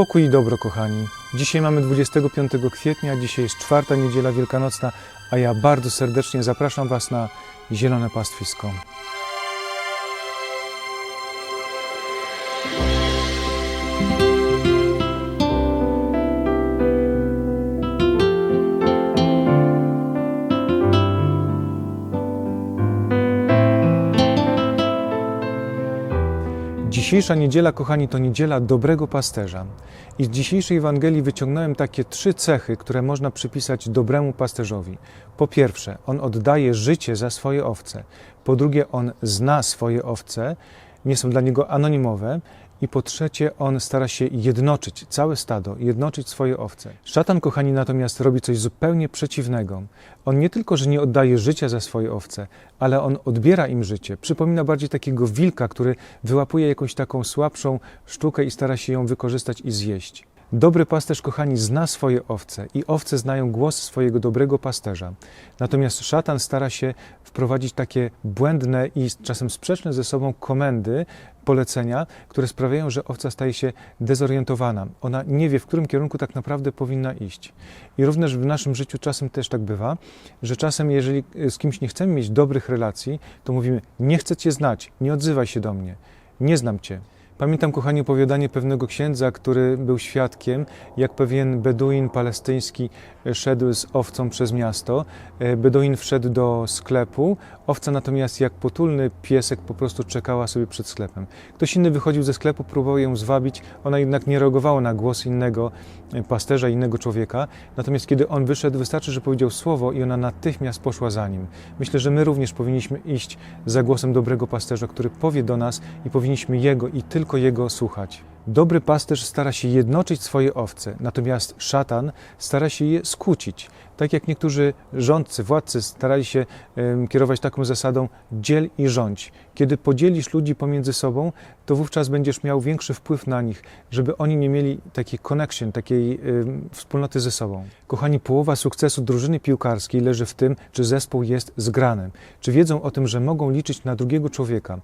Pokój i dobro, kochani. Dzisiaj mamy 25 kwietnia, dzisiaj jest czwarta niedziela wielkanocna, a ja bardzo serdecznie zapraszam Was na Zielone Pastwisko. Dzisiejsza niedziela, kochani, to niedziela dobrego pasterza. I z dzisiejszej Ewangelii wyciągnąłem takie trzy cechy, które można przypisać dobremu pasterzowi. Po pierwsze, on oddaje życie za swoje owce. Po drugie, on zna swoje owce, nie są dla niego anonimowe. I po trzecie, on stara się jednoczyć całe stado, jednoczyć swoje owce. Szatan, kochani, natomiast robi coś zupełnie przeciwnego. On nie tylko, że nie oddaje życia za swoje owce, ale on odbiera im życie. Przypomina bardziej takiego wilka, który wyłapuje jakąś taką słabszą sztukę i stara się ją wykorzystać i zjeść. Dobry pasterz, kochani, zna swoje owce i owce znają głos swojego dobrego pasterza. Natomiast szatan stara się wprowadzić takie błędne i czasem sprzeczne ze sobą komendy, polecenia, które sprawiają, że owca staje się dezorientowana. Ona nie wie, w którym kierunku tak naprawdę powinna iść. I również w naszym życiu czasem też tak bywa, że czasem, jeżeli z kimś nie chcemy mieć dobrych relacji, to mówimy: Nie chcę Cię znać, nie odzywaj się do mnie, nie znam Cię. Pamiętam, kochani, opowiadanie pewnego księdza, który był świadkiem, jak pewien Beduin palestyński szedł z owcą przez miasto. Beduin wszedł do sklepu, owca natomiast jak potulny piesek po prostu czekała sobie przed sklepem. Ktoś inny wychodził ze sklepu, próbował ją zwabić, ona jednak nie reagowała na głos innego pasterza, innego człowieka. Natomiast kiedy on wyszedł, wystarczy, że powiedział słowo i ona natychmiast poszła za nim. Myślę, że my również powinniśmy iść za głosem dobrego pasterza, który powie do nas i powinniśmy jego i tylko jego słuchać. Dobry pasterz stara się jednoczyć swoje owce, natomiast szatan stara się je skłócić. Tak jak niektórzy rządcy, władcy starali się kierować taką zasadą dziel i rządź. Kiedy podzielisz ludzi pomiędzy sobą, to wówczas będziesz miał większy wpływ na nich, żeby oni nie mieli takiej connection, takiej wspólnoty ze sobą. Kochani, połowa sukcesu drużyny piłkarskiej leży w tym, czy zespół jest zgrany, czy wiedzą o tym, że mogą liczyć na drugiego człowieka.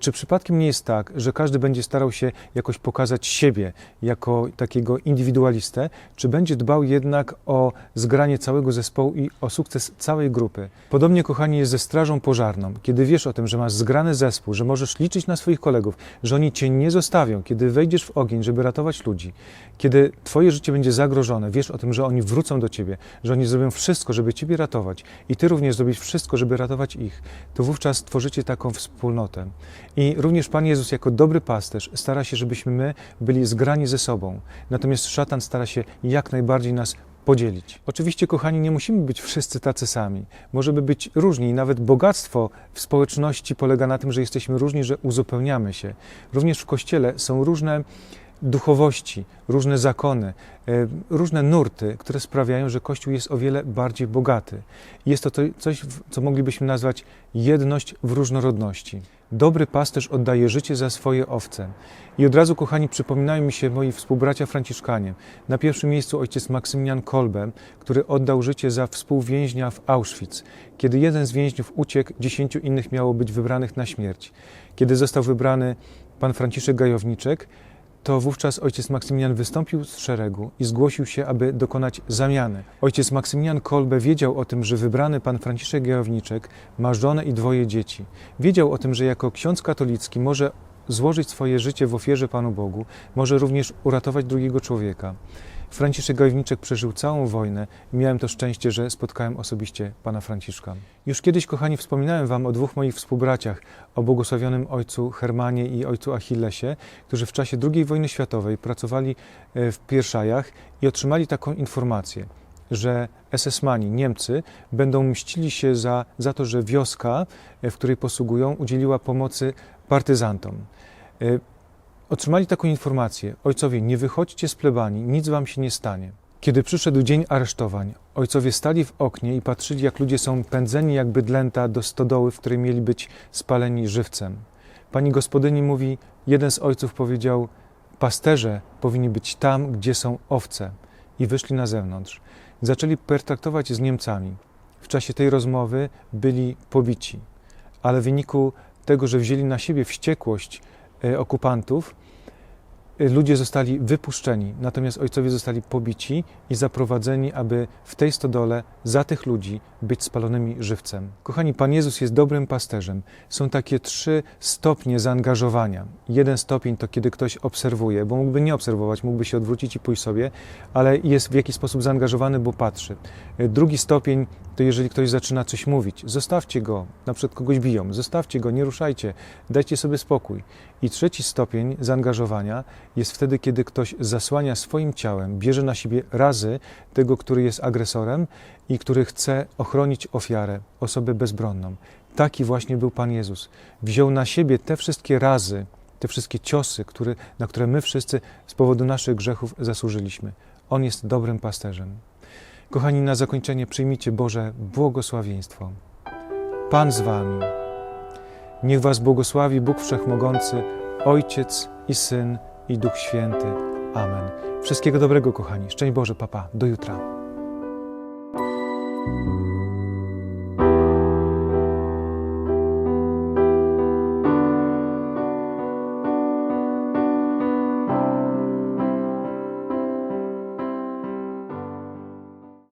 Czy przypadkiem nie jest tak, że każdy będzie starał się jakoś pokazać siebie jako takiego indywidualistę, czy będzie dbał jednak o zgranie całego zespołu i o sukces całej grupy. Podobnie, kochani, jest ze strażą pożarną. Kiedy wiesz o tym, że masz zgrany zespół, że możesz liczyć na swoich kolegów, że oni cię nie zostawią, kiedy wejdziesz w ogień, żeby ratować ludzi, kiedy twoje życie będzie zagrożone, wiesz o tym, że oni wrócą do ciebie, że oni zrobią wszystko, żeby ciebie ratować i ty również zrobisz wszystko, żeby ratować ich, to wówczas tworzycie taką wspólnotę. I również Pan Jezus jako dobry pasterz stara się, żebyśmy my byli zgrani ze sobą. Natomiast szatan stara się jak najbardziej nas podzielić. Oczywiście, kochani, nie musimy być wszyscy tacy sami. Możemy być różni i nawet bogactwo w społeczności polega na tym, że jesteśmy różni, że uzupełniamy się. Również w Kościele są różne duchowości, różne zakony, różne nurty, które sprawiają, że Kościół jest o wiele bardziej bogaty. Jest to coś, co moglibyśmy nazwać jedność w różnorodności. Dobry pasterz oddaje życie za swoje owce. I od razu, kochani, przypominają mi się moi współbracia franciszkanie. Na pierwszym miejscu ojciec Maksymilian Kolbe, który oddał życie za współwięźnia w Auschwitz. Kiedy jeden z więźniów uciekł, dziesięciu innych miało być wybranych na śmierć. Kiedy został wybrany pan Franciszek Gajowniczek, to wówczas ojciec Maksymilian wystąpił z szeregu i zgłosił się, aby dokonać zamiany. Ojciec Maksymilian Kolbe wiedział o tym, że wybrany pan Franciszek Gajowniczek ma żonę i dwoje dzieci. Wiedział o tym, że jako ksiądz katolicki może złożyć swoje życie w ofierze Panu Bogu, może również uratować drugiego człowieka. Franciszek Gajowniczek przeżył całą wojnę i miałem to szczęście, że spotkałem osobiście pana Franciszka. Już kiedyś, kochani, wspominałem wam o dwóch moich współbraciach, o błogosławionym ojcu Hermanie i ojcu Achillesie, którzy w czasie II wojny światowej pracowali w Pierszajach i otrzymali taką informację, że SS-mani, Niemcy, będą mścili się za, za to, że wioska, w której posługują, udzieliła pomocy partyzantom. Otrzymali taką informację: Ojcowie, nie wychodźcie z plebanii, nic wam się nie stanie. Kiedy przyszedł dzień aresztowań, ojcowie stali w oknie i patrzyli, jak ludzie są pędzeni jak bydlęta do stodoły, w której mieli być spaleni żywcem. Pani gospodyni mówi: Jeden z ojców powiedział: Pasterze powinni być tam, gdzie są owce. I wyszli na zewnątrz. Zaczęli pertraktować z Niemcami. W czasie tej rozmowy byli pobici, ale w wyniku tego, że wzięli na siebie wściekłość okupantów, y, ludzie zostali wypuszczeni, natomiast ojcowie zostali pobici i zaprowadzeni, aby w tej stodole za tych ludzi być spalonymi żywcem. Kochani, Pan Jezus jest dobrym pasterzem. Są takie trzy stopnie zaangażowania. Jeden stopień to kiedy ktoś obserwuje, bo mógłby nie obserwować, mógłby się odwrócić i pójść sobie, ale jest w jakiś sposób zaangażowany, bo patrzy. Y, Drugi stopień to jeżeli ktoś zaczyna coś mówić, zostawcie go, na przykład kogoś biją, zostawcie go, nie ruszajcie, dajcie sobie spokój. I trzeci stopień zaangażowania jest wtedy, kiedy ktoś zasłania swoim ciałem, bierze na siebie razy tego, który jest agresorem i który chce ochronić ofiarę, osobę bezbronną. Taki właśnie był Pan Jezus. Wziął na siebie te wszystkie razy, te wszystkie ciosy, które, na które my wszyscy z powodu naszych grzechów zasłużyliśmy. On jest dobrym pasterzem. Kochani, na zakończenie przyjmijcie Boże błogosławieństwo. Pan z Wami. Niech Was błogosławi Bóg Wszechmogący, Ojciec i Syn i Duch Święty. Amen. Wszystkiego dobrego, kochani. Szczęść Boże, papa. Do jutra.